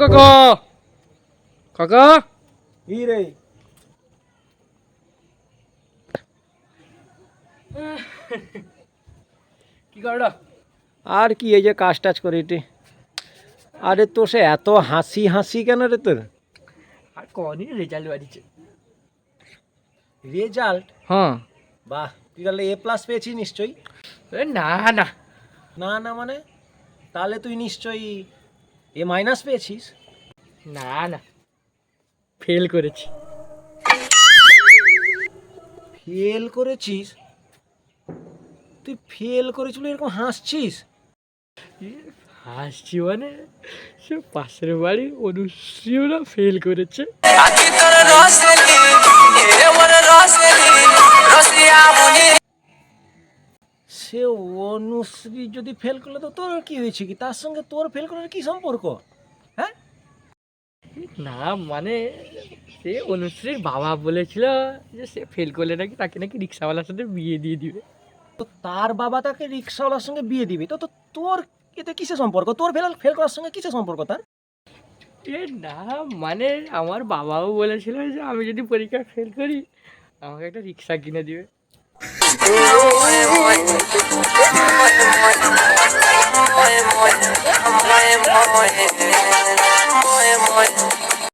কাকা। কাকা? কি রে? কি করো আর কি এই যে কাজ টাজ করি এটি আরে তো সে এত হাসি হাসি কেন রে তোর? আর কনই রেজাল্ট বাড়িছে। রেজাল্ট হ্যাঁ। বাহ তুই তাহলে এ প্লাস পেয়েছিস নিশ্চয়ই। না না। না না মানে? তাহলে তুই নিশ্চয়ই এ মাইনাস পেয়েছিস? না না। ফেল করেছি। ফেল করেছিস? তুই ফেল করেছিল এরকম হাসছিস? হাসছি মানে সে পাশের বাড়ি অনুশ্রীও না ফেল করেছে। সে অনুশ্রী যদি ফেল করলে তো তোর কি হয়েছে কি? তার সঙ্গে তোর ফেল করার কি সম্পর্ক? হ্যাঁ? না মানে সে অনুশ্রীর বাবা বলেছিল যে সে ফেল করলে নাকি তাকে নাকি রিক্সাওয়ালার সাথে বিয়ে দিয়ে দিবে। তো তার বাবা তাকে রিক্সাওয়ালার সঙ্গে বিয়ে দিবে? তো তো তোর এতে কিসে সম্পর্ক? তোর ফেল ফেল করার সঙ্গে কিসে সম্পর্ক তার? এ না মানে আমার বাবাও বলেছিল যে আমি যদি পরীক্ষা ফেল করি আমাকে একটা রিক্সা কিনে দিবে। morning, morning, morning.